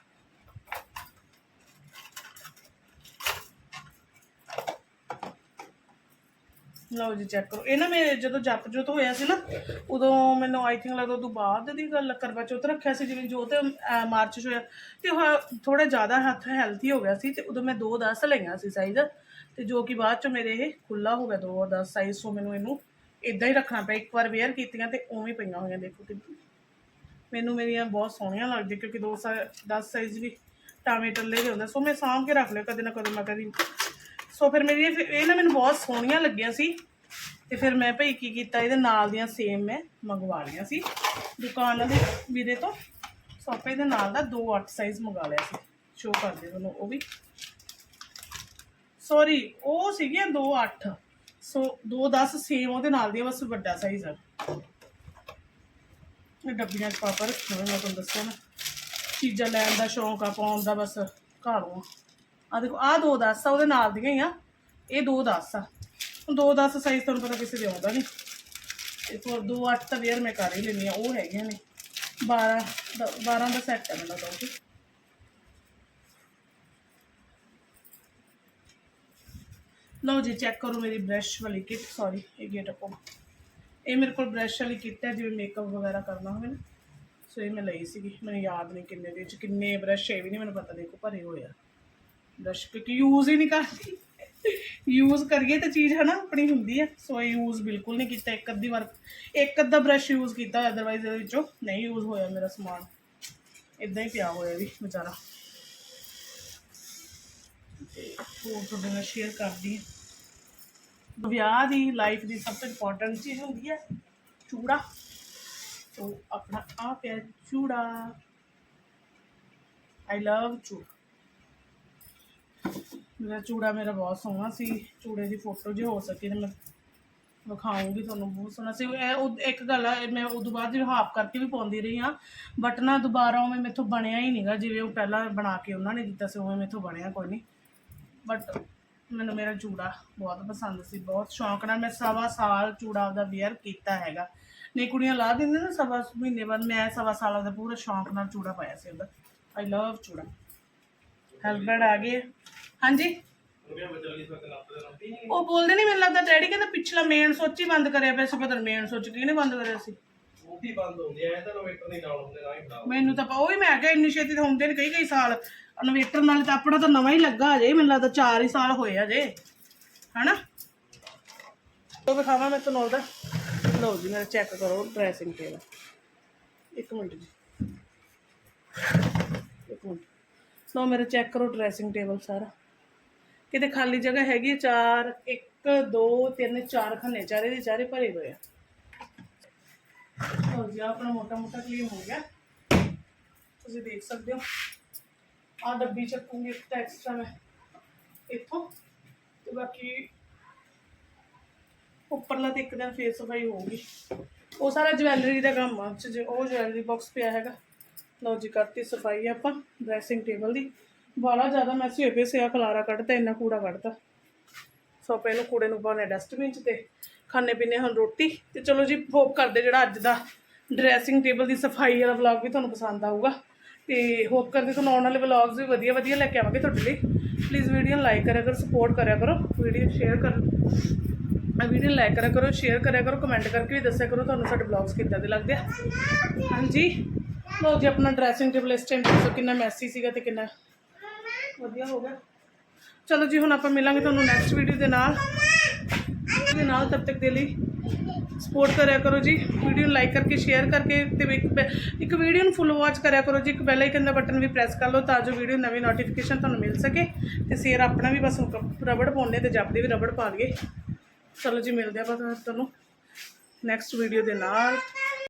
ਲਓ ਜੀ ਚੈੱਕ ਕਰੋ। ਇਹ ਨਾ ਮੇਰੇ ਜਦੋਂ ਜਪ ਜੋਤ ਹੋਇਆ ਸੀ ਨਾ ਉਦੋਂ ਮੈਨੂੰ ਆਈ ਥਿੰਕ ਲੱਗਦਾ ਉਦੋਂ ਬਾਅਦ ਦੀ ਗੱਲ ਕਰਵਾ ਚੌਥ ਰੱਖਿਆ ਸੀ ਜਿਵੇਂ ਜੋਤ ਅਹ, ਮਾਰਚ 'ਚ ਹੋਇਆ। ਤੇ ਥੋੜਾ ਜ਼ਿਆਦਾ ਹੱਥ ਹੈਲਥੀ ਹੋ ਗਿਆ ਸੀ ਤੇ ਉਦੋਂ ਮੈਂ 2-10 ਲਈਆਂ ਸੀ ਸਾਈਜ਼ ਤੇ ਜੋ ਕਿ ਬਾਅਦ 'ਚ ਮੇਰੇ ਇਹ ਖੁੱਲਾ ਹੋ ਗਿਆ 2-10 ਸਾਈਜ਼ ਸੋ ਮੈਨੂੰ ਇਹਨੂੰ ਇਦਾਂ ਹੀ ਰੱਖਣਾ ਪਿਆ ਇੱਕ ਵਾਰ ਵੇਅਰ ਕੀਤੀਆਂ ਤੇ ਉਵੇਂ ਪਈਆਂ ਹੋਈਆਂ ਦੇਖੋ ਕਿ ਮੈਨੂੰ ਮੇਰੀਆਂ ਬਹੁਤ ਸੋਹਣੀਆਂ ਲੱਗਦੀਆਂ ਕਿਉਂਕਿ 2 10 ਸਾਈਜ਼ ਵੀ ਟਾਵੇਂ ਟੱਲੇ ਦੇ ਹੁੰਦੇ ਸੋ ਮੈਂ ਸਾਂਭ ਕੇ ਰੱਖ ਲਿਆ ਕਦੇ ਨਾ ਕਦੇ ਮੈਂ ਕਦੀ ਸੋ ਫਿਰ ਮੇਰੀ ਇਹ ਨਾ ਮੈਨੂੰ ਬਹੁਤ ਸੋਹਣੀਆਂ ਲੱਗੀਆਂ ਸੀ। ਤੇ ਫਿਰ ਮੈਂ ਭਈ ਕੀ ਕੀਤਾ, ਇਹਦੇ ਨਾਲ ਦੀਆਂ ਸੇਮ ਮੈਂ ਮੰਗਵਾ ਲਈਆਂ ਸੀ। ਦੁਕਾਨ ਦੇ ਵੀਰੇ ਤੋਂ, ਸੋ ਆਪਾਂ ਨਾਲ ਦਾ 2 8 ਸਾਈਜ਼ ਮੰਗਾ ਲਿਆ ਸੀ। ਸ਼ੋ ਕਰਦੇ ਤੁਹਾਨੂੰ ਉਹ ਵੀ। ਸੌਰੀ ਉਹ ਸੀਗੀਆਂ 2 8 ਸੋ 2 10 ਸੇਮ ਉਹਦੇ ਨਾਲ ਦੀਆਂ, ਬਸ ਵੱਡਾ ਸਾਈਜ਼ ਆ। ਇਹ ਡੱਬੀਆਂ 'ਚ ਪਾ ਪਾ ਰੱਖੇ ਮੈਂ ਤੁਹਾਨੂੰ ਦੱਸਿਆ ਨਾ। ਚੀਜ਼ਾਂ ਲੈਣ ਦਾ ਸ਼ੌਂਕ ਆ, ਪਾਉਣ ਦਾ ਬਸ, ਘਰੋਂ। ਆ ਦੇਖੋ ਆ ਦੋ 10 ਆ, ਉਹਦੇ ਨਾਲ ਦੀਆਂ ਹੀ ਆ। ਇਹ ਦੋ 10 ਆ। ਹੁਣ ਦੋ 10 ਸਾਈਜ਼ ਤੁਹਾਨੂੰ ਪਤਾ ਕਿਸੇ ਦੇ ਆਉਂਦਾ ਨਹੀਂ ਤੇ ਫਿਰ ਦੋ 8 ਤਾਂ ਵੇਅਰ ਮੈਂ ਕਰ ਹੀ ਲੈਂਦੀ ਆ ਉਹ ਹੈਗੀਆਂ ਨੇ। 12 ਦਾ- 12 ਦਾ ਸੈੱਟ ਹੈ ਮੈਨੂੰ ਲੱਗਦਾ ਉਹ ਵੀ। ਲਓ ਜੀ ਚੈੱਕ ਕਰੋ ਮੇਰੀ ਬ੍ਰਸ਼ ਵਾਲੀ ਕਿਟ ਸੌਰੀ ਇਹ ਗੇਟ ਅਪੋ ਇਹ ਮੇਰੇ ਕੋਲ ਬ੍ਰਸ਼ ਵਾਲੀ ਕਿੱਟ ਹੈ, ਜਿਵੇਂ ਮੇਕਅਪ ਵਗੈਰਾ ਕਰਨਾ ਹੋਵੇ ਨਾ। ਸੋ ਇਹ ਮੈਂ ਲਈ ਸੀਗੀ, ਮੈਨੂੰ ਯਾਦ ਨਹੀਂ ਕਿੰਨੇ ਦੇ ਵਿੱਚ ਕਿੰਨੇ ਬ੍ਰਸ਼ ਹੈ ਵੀ ਨਹੀਂ ਮੈਨੂੰ ਪਤਾ ਦੇਖੋ, ਭਰੇ ਹੋਏ ਆ। ਬ੍ਰਸ਼ ਕਿਉਂਕਿ ਯੂਜ਼ ਹੀ ਨਹੀਂ ਕਰਦੀ ਯੂਜ਼ ਕਰੀਏ ਤਾਂ ਚੀਜ਼ ਹੈ ਨਾ ਆਪਣੀ ਹੁੰਦੀ ਹੈ। ਸੋ ਯੂਜ਼ ਬਿਲਕੁਲ ਨਹੀਂ ਕੀਤਾ। ਇੱਕ ਅੱਧੀ ਵਾਰ ਇੱਕ ਅੱਧਾ ਬ੍ਰਸ਼ ਯੂਜ਼ ਕੀਤਾ। ਅਦਰਵਾਈਜ਼ ਇਹਦੇ ਵਿੱਚੋਂ ਨਹੀਂ ਯੂਜ਼ ਹੋਇਆ ਮੇਰਾ ਸਮਾਨ। ਇਦਾਂ ਹੀ ਪਿਆ ਹੋਇਆ ਵੀ ਵਿਚਾਰਾ। ਤੇ ਹੋਰ ਤੁਹਾਡੇ ਨਾਲ ਸ਼ੇਅਰ ਕਰਦੀ ਹਾਂ। ਵਿਆਹ ਦੀ ਲਾਈਫ ਦੀ ਸਭ ਤੋਂ ਇੰਪੋਰਟੈਂਟ ਚੀਜ਼ ਹੁੰਦੀ ਹੈ ਚੂੜਾ। ਤੋ ਆਪਣਾ ਆ ਪਿਆ ਚੂੜਾ। ਆਈ ਲਵ ਚੂੜਾ। ਮੇਰਾ ਚੂੜਾ ਮੇਰਾ ਬਹੁਤ ਸੋਹਣਾ ਸੀ, ਚੂੜੇ ਦੀ ਫੋਟੋ ਜੇ ਹੋ ਸਕੇ ਤਾਂ ਮੈਂ ਵਿਖਾਉਂਗੀ ਤੁਹਾਨੂੰ, ਬਹੁਤ ਸੋਹਣਾ ਸੀ। ਇਹ ਉਹ- ਇੱਕ ਗੱਲ ਆ, ਇਹ ਮੈਂ ਉਦੋਂ ਬਾਅਦ ਜਿਵੇਂ ਹਾਫ ਕਰਕੇ ਵੀ ਪਾਉਂਦੀ ਰਹੀ ਹਾਂ ਬਟ ਨਾ ਦੁਬਾਰਾ ਉਵੇਂ ਮੇਥੋਂ ਬਣਿਆ ਹੀ ਨਹੀਂਗਾ ਜਿਵੇਂ ਉਹ ਪਹਿਲਾਂ ਬਣਾ ਕੇ ਉਹਨਾਂ ਨੇ ਦਿੱਤਾ ਸੀ, ਉਵੇਂ ਮੇਥੋਂ ਬਣਿਆ ਕੋਈ ਨਹੀਂ ਬਟ ਮੈਨੂੰ ਮੇਰਾ ਚੂੜਾ ਬਹੁਤ ਪਸੰਦ ਸੀ, ਬਹੁਤ ਸ਼ੌਂਕ ਨਾਲ ਮੈਂ ਸਵਾ ਸਾਲ ਚੂੜਾ ਉਹਦਾ ਵੇਅਰ ਕੀਤਾ ਹੈਗਾ। ਨਹੀਂ, ਕੁੜੀਆਂ ਲਾ ਦਿੰਦੇ ਨਾ ਸਵਾ ਮਹੀਨੇ ਬਾਅਦ, ਮੈਂ ਸਵਾ ਸਾਲ ਦਾ ਪੂਰਾ ਸ਼ੌਂਕ ਨਾਲ ਚੂੜਾ ਪਾਇਆ ਸੀ ਉਹਦਾ। ਆਈ ਲਵ ਚੂੜਾ। ਹਸਬੈਂਡ ਆ ਗਏ ਹਾਂਜੀ? ਉਹ ਬੋਲਦੇ ਨਹੀਂ ਮੈਨੂੰ ਲੱਗਦਾ ਡੈਡੀ ਕਹਿੰਦਾ ਪਿਛਲਾ ਮੇਨ ਸੁੱਚ ਹੀ ਬੰਦ ਕਰਿਆ ਪਿਆ ਸੀ ਪਤਾ ਨਹੀਂ ਮੇਨ ਸੁੱਚ ਕਿਹਨੇ ਬੰਦ ਕਰਿਆ ਸੀ। ਉਹ ਵੀ ਬੰਦ ਹੁੰਦੇ ਆ ਇਹ ਤਾਂ ਇਨਵੇਟਰ ਨਹੀਂ ਨਾਲ ਹੁੰਦੇ ਨਾ ਹੀ ਬਣਾ ਮੈਨੂੰ ਤਾਂ ਉਹ ਹੀ ਮੈਂ ਕਿਹਾ ਇੰਨੀ ਛੇਤੀ ਤਾਂ ਹੁੰਦੇ ਨੇ ਕਈ ਕਈ ਸਾਲ। ਇਨਵੇਟਰ ਨਾਲ ਤਾਂ ਆਪਣਾ ਤਾਂ ਨਵਾਂ ਹੀ ਲੱਗਾ ਅਜੇ ਮੈਨੂੰ ਲੱਗਦਾ 4 ਹੀ ਸਾਲ ਹੋਏ ਅਜੇ ਹਨਾ? ਉਹ ਵਿਖਾਵਾਂ ਮੈਂ ਤੁਹਾਨੂੰ ਉਹਦਾ। ਲਓ ਜੀ ਮੇਰਾ ਚੈੱਕ ਕਰੋ ਡਰੈਸਿੰਗ ਟੇਬਲ ਇੱਕ ਮਿੰਟ ਜੀ। ਇੱਕ ਮਿੰਟ। ਲਓ ਮੇਰਾ ਚੈੱਕ ਕਰੋ ਡਰੈਸਿੰਗ ਟੇਬਲ ਸਾਰਾ। ਕਿਤੇ ਖਾਲੀ ਜਗ੍ਹਾ ਹੈਗੀ ਹੈ ਚਾਰ, ਇੱਕ, ਦੋ, ਤਿੰਨ, ਚਾਰ ਖੰਨੇ, ਚਾਰੇ ਦੇ ਚਾਰੇ ਭਰੇ ਹੋਏ ਆ। ਲਓ ਜੀ ਆਪਣਾ ਮੋਟਾ ਮੋਟਾ ਕਲੀਨ ਹੋ ਗਿਆ। ਤੁਸੀਂ ਦੇਖ ਸਕਦੇ ਹੋ। ਆ ਡੱਬੀ ਚੱਕੂਗੀ ਇੱਕ ਤਾਂ ਐਕਸਟਰਾ ਮੈਂ ਇੱਥੋਂ। ਤੇ ਬਾਕੀ ਉੱਪਰਲਾ ਤੇ ਇੱਕ ਦਿਨ ਫੇਸ ਸਫ਼ਾਈ ਹੋਊਗੀ। ਉਹ ਸਾਰਾ ਜਵੈਲਰੀ ਦਾ ਕੰਮ ਆ, ਉਹ ਜਵੈਲਰੀ ਬਾਕਸ ਪਿਆ ਹੈਗਾ। ਲਓ ਜੀ, ਕਰਤੀ ਸਫ਼ਾਈ ਆਪਾਂ ਡਰੈਸਿੰਗ ਟੇਬਲ ਦੀ। ਬਾਲਾ ਜ਼ਿਆਦਾ ਮੈਸੀ ਹੋਏ ਪਏ ਸਿਆ ਖਲਾਰਾ ਕੱਢਦਾ ਇੰਨਾ ਕੂੜਾ ਕੱਢਦਾ ਸੋ ਆਪਾਂ ਇਹਨੂੰ ਕੂੜੇ ਨੂੰ ਪਾਉਣੇ ਡਸਟਬਿਨ 'ਚ ਤੇ ਖਾਣੇ ਪੀਣੇ ਹੁਣ ਰੋਟੀ। ਤੇ ਚਲੋ ਜੀ ਹੋਪ ਕਰਦੇ ਜਿਹੜਾ ਅੱਜ ਦਾ ਡਰੈਸਿੰਗ ਟੇਬਲ ਦੀ ਸਫ਼ਾਈ ਵਾਲਾ ਵਲੌਗ ਵੀ ਤੁਹਾਨੂੰ ਪਸੰਦ ਆਊਗਾ। ਤੇ ਹੋਪ ਕਰਦੇ ਤੁਹਾਨੂੰ ਆਉਣ ਵਾਲੇ ਵਲੌਗਸ ਵੀ ਵਧੀਆ ਵਧੀਆ ਲੈ ਕੇ ਆਵਾਂਗੇ ਤੁਹਾਡੇ ਲਈ। ਪਲੀਜ਼ ਵੀਡੀਓ ਨੂੰ ਲਾਈਕ ਕਰਿਆ ਕਰੋ ਸਪੋਰਟ ਕਰਿਆ ਕਰੋ ਵੀਡੀਓ ਸ਼ੇਅਰ ਕਰੋ ਵੀਡੀਓ ਲਾਈਕ ਕਰਿਆ ਕਰੋ ਸ਼ੇਅਰ ਕਰਿਆ ਕਰੋ ਕਮੈਂਟ ਕਰਕੇ ਵੀ ਦੱਸਿਆ ਕਰੋ ਤੁਹਾਨੂੰ ਸਾਡੇ ਵਲੌਗਸ ਕਿੱਦਾਂ ਦੇ ਲੱਗਦੇ ਆ। ਹਾਂਜੀ। ਲਓ ਜੀ, ਆਪਣਾ ਡਰੈਸਿੰਗ ਟੇਬਲ ਇਸ ਟਾਈਮ ਦੇਖੋ ਕਿੰਨਾ ਮੈਸੀ ਸੀਗਾ ਤੇ ਕਿੰਨਾ ਵਧੀਆ ਹੋ ਗਿਆ। ਚਲੋ ਜੀ, ਹੁਣ ਆਪਾਂ ਮਿਲਾਂਗੇ ਤੁਹਾਨੂੰ ਨੈਕਸਟ ਵੀਡੀਓ ਦੇ ਨਾਲ। ਦੇ ਨਾਲ ਤਬ ਤੱਕ ਦੇ ਲਈ ਸਪੋਰਟ ਕਰਿਆ ਕਰੋ ਜੀ। ਵੀਡੀਓ ਨੂੰ ਲਾਈਕ ਕਰਕੇ ਸ਼ੇਅਰ ਕਰਕੇ ਤੇ ਇੱਕ ਇੱਕ ਵੀਡੀਓ ਨੂੰ ਫੁੱਲ ਵਾਚ ਕਰਿਆ ਕਰੋ ਜੀ। ਇੱਕ ਬੈਲ ਆਈਕਨ ਦਾ ਬਟਨ ਵੀ ਪ੍ਰੈਸ ਕਰ ਲਓ ਤਾਂ ਜੋ ਵੀਡੀਓ ਨਵੀਂ ਨੋਟੀਫਿਕੇਸ਼ਨ ਤੁਹਾਨੂੰ ਮਿਲ ਸਕੇ। ਤੇ ਸ਼ੇਅਰ ਆਪਣਾ ਵੀ ਬਸ ਰਬੜ ਪਾਉਣੇ ਤੇ ਜਪਦੇ ਵੀ ਰਬੜ ਪਾ ਲਈਏ। ਚਲੋ ਜੀ, ਮਿਲਦੇ ਆਪਾਂ ਤੁਹਾਨੂੰ ਨੈਕਸਟ ਵੀਡੀਓ ਦੇ ਨਾਲ।